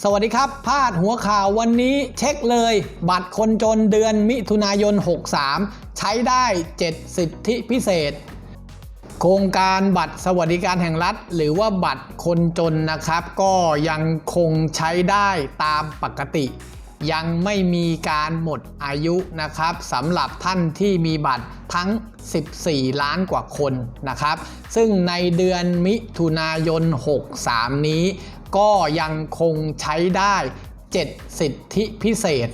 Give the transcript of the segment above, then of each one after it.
สวัสดีครับ พาดหัวข่าววันนี้เช็คเลย บัตรคนจนเดือนมิถุนายน 63 ใช้ได้ 7 สิทธิพิเศษ โครงการบัตรสวัสดิการแห่งรัฐ หรือว่าบัตรคนจนนะครับ ก็ยังคงใช้ได้ตามปกติ ยังไม่มีการหมดอายุนะครับสำหรับท่านที่มีบัตรทั้ง 14 ล้านกว่าคนนะครับ ซึ่งในเดือนมิถุนายน 63 นี้ ก็ยังคงใช้ได้ 7 สิทธิพิเศษ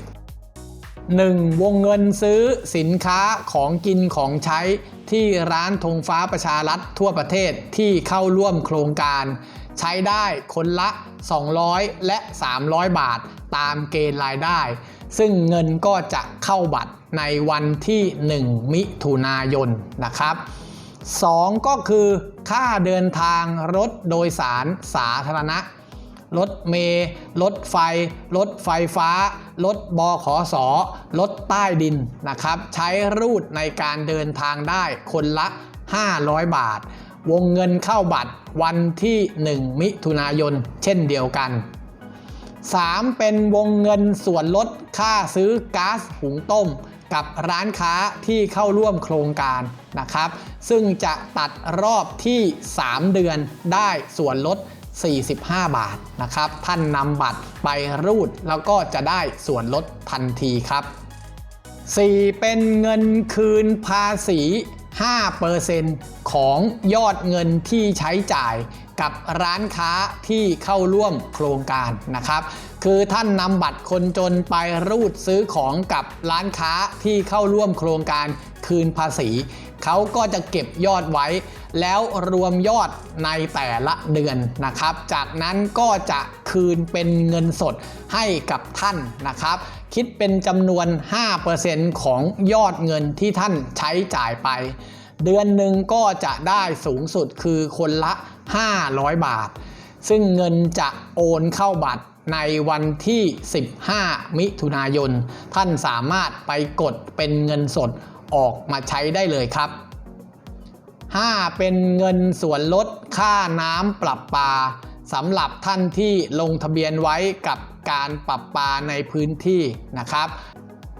1. วงเงินซื้อสินค้าของกินของใช้ที่ร้านธงฟ้าประชารัฐทั่วประเทศที่เข้าร่วมโครงการ ใช้ได้คนละ 200 และ 300 บาทตามเกณฑ์รายได้ ซึ่งเงินก็จะเข้าบัตรในวันที่ 1 มิถุนายนนะครับ 2 ก็คือค่าเดินทางรถโดยสารสาธารณะ รถเมล์รถไฟ รถไฟฟ้า รถบขสรถใต้ดินนะครับ ใช้รูดในการเดินทางได้คนละ 500 บาท วงเงินเข้าบัตรวันที่ 1 มิถุนายน เช่นเดียวกัน 3. เป็นวงเงินส่วนลดค่าซื้อก๊าซหุงต้มกับร้านค้าที่เข้าร่วมโครงการนะครับ ซึ่งจะตัดรอบที่ 3 เดือนได้ส่วนลด 45 บาทนะครับ ท่านนำบัตรไปรูดแล้วก็จะได้ส่วนลดทันทีครับ 4. เป็นเงินคืนภาษี 5%ของยอดเงินที่ใช้จ่ายกับร้านค้าที่เข้าร่วมโครงการนะครับ คือท่านนำบัตรคนจนไปรูดซื้อของกับร้านค้าที่เข้าร่วมโครงการคืนภาษี เขาก็จะเก็บยอดไว้ แล้วรวมยอดในแต่ละเดือนนะครับ จากนั้นก็จะคืนเป็นเงินสดให้กับท่านนะครับ คิดเป็นจำนวน 5%ของยอดเงินที่ท่านใช้จ่ายไป เดือนหนึ่งก็จะได้สูงสุดคือคนละ 500 บาท ซึ่งเงินจะโอนเข้าบัตรในวันที่ 15 มิถุนายน ท่านสามารถไปกดเป็นเงินสด ออกมาใช้ได้เลยครับ 5. เป็นเงินส่วนลดค่าน้ำปรับปาสำหรับท่านที่ลงทะเบียนไว้กับการปรับปาในพื้นที่นะครับ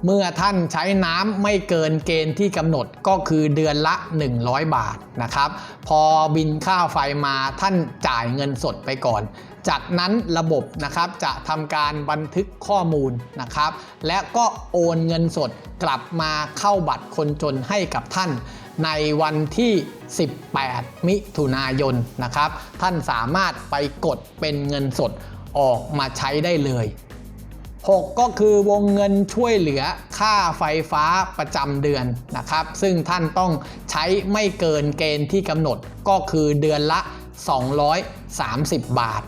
เมื่อท่านใช้น้ำไม่เกินเกณฑ์ที่กำหนดก็คือเดือนละ 100 บาทนะครับ พอบินค่าไฟมาท่านจ่ายเงินสดไปก่อน จากนั้นระบบนะครับจะทำการบันทึกข้อมูลนะครับ และก็โอนเงินสดกลับมาเข้าบัตรคนจนให้กับท่านในวันที่ 18 มิถุนายนนะครับ ท่านสามารถไปกดเป็นเงินสดออกมาใช้ได้เลย 6 ก็คือวงเงินช่วยเหลือค่าไฟฟ้าประจำเดือนนะครับ ซึ่งท่านต้องใช้ไม่เกินเกณฑ์ที่กำหนดก็คือเดือนละ 230 บาท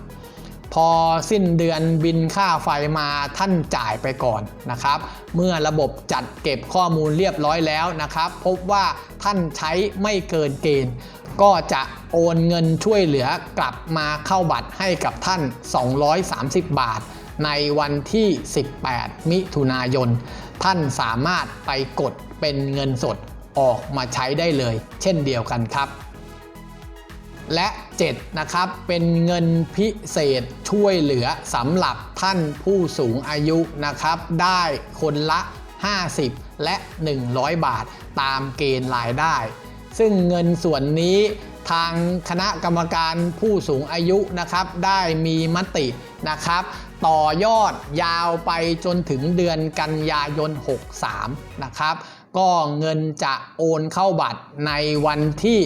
พอสิ้นเดือนบินค่าไฟมาท่านจ่ายไปก่อนนะครับ เมื่อระบบจัดเก็บข้อมูลเรียบร้อยแล้วนะครับ พบว่าท่านใช้ไม่เกินเกณฑ์ ก็จะโอนเงินช่วยเหลือกลับมาเข้าบัตรให้กับท่าน 230 บาท ในวันที่ 18 มิถุนายน ท่านสามารถไปกดเป็นเงินสดออกมาใช้ได้เลย เช่นเดียวกันครับ และ 7 นะครับ เป็นเงินพิเศษช่วยเหลือสำหรับท่านผู้สูงอายุนะครับ ได้คนละ 50 และ 100 บาทตามเกณฑ์รายได้ ซึ่งเงินส่วนนี้ทางคณะกรรมการผู้สูงอายุนะครับ ได้มีมตินะครับ ต่อยอดยาวไปจนถึงเดือนกันยายน 63 นะครับ ก็เงินจะโอนเข้าบัตรในวันที่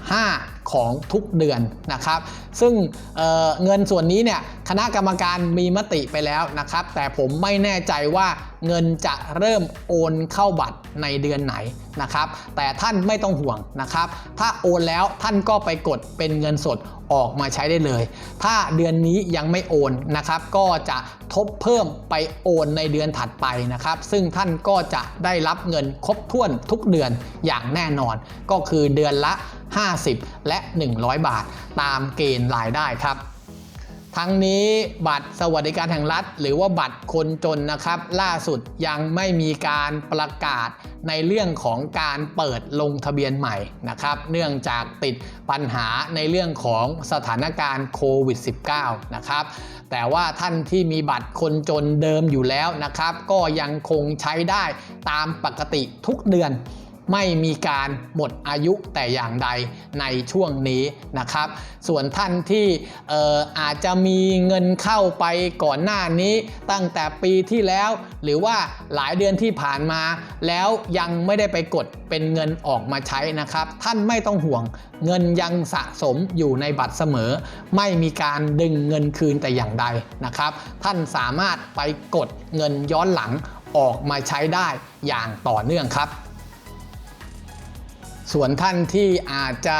15ของทุกเดือนนะครับ ซึ่งเเงินส่วนนี้เนี่ยคณะกรรมการมีมติไปแล้วนะครับ แต่ผมไม่แน่ใจว่าเงินจะเริ่มโอนเข้าบัตรในเดือนไหนนะครับ แต่ท่านไม่ต้องห่วงนะครับ ถ้าโอนแล้วท่านก็ไปกดเป็นเงินสดออกมาใช้ได้เลย ถ้าเดือนนี้ยังไม่โอนนะครับ ก็จะทบเพิ่มไปโอนในเดือนถัดไปนะครับ ซึ่งท่านก็จะได้รับเงินครบถ้วนทุกเดือนอย่างแน่นอน ก็คือเดือนละ 50 และ 100 บาท ตามเกณฑ์รายได้ครับ ทั้งนี้บัตรสวัสดิการแห่งรัฐ หรือว่าบัตรคนจนนะครับ ล่าสุดยังไม่มีการประกาศในเรื่องของการเปิดลงทะเบียนใหม่นะครับ เนื่องจากติดปัญหาในเรื่องของสถานการณ์โควิด -19 นะครับแต่ว่าท่านที่มีบัตรคนจนเดิมอยู่แล้วนะครับ ก็ยังคงใช้ได้ตามปกติทุกเดือน ไม่มีการหมดอายุแต่อย่างใดในช่วงนี้นะครับ ส่วนท่านที่อออาจจะมีเงินเข้าไปก่อนหน้านี้ตั้งแต่ปีที่แล้ว หรือว่าหลายเดือนที่ผ่านมา แล้วยังไม่ได้ไปกดเป็นเงินออกมาใช้นะครับ ท่านไม่ต้องห่วงเงินยังสะสมอยู่ในบัตรเสมอ ไม่มีการดึงเงินคืนแต่อย่างใดนะครับ ท่านสามารถไปกดเงินย้อนหลังออกมาใช้ได้อย่างต่อเนื่องครับ ส่วนท่านที่อาจจะ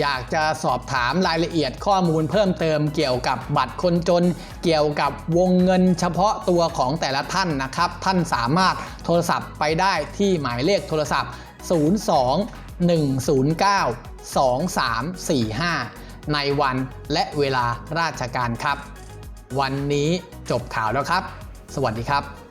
อยากจะสอบถามรายละเอียดข้อมูลเพิ่มเติมเกี่ยวกับบัตรคนจน เกี่ยวกับวงเงินเฉพาะตัวของแต่ละท่านนะครับ ท่านสามารถโทรศัพท์ไปได้ที่หมายเลขโทรศัพท์ 02 109 2345 ในวันและเวลาราชการครับ วันนี้จบข่าวแล้วครับ สวัสดีครับ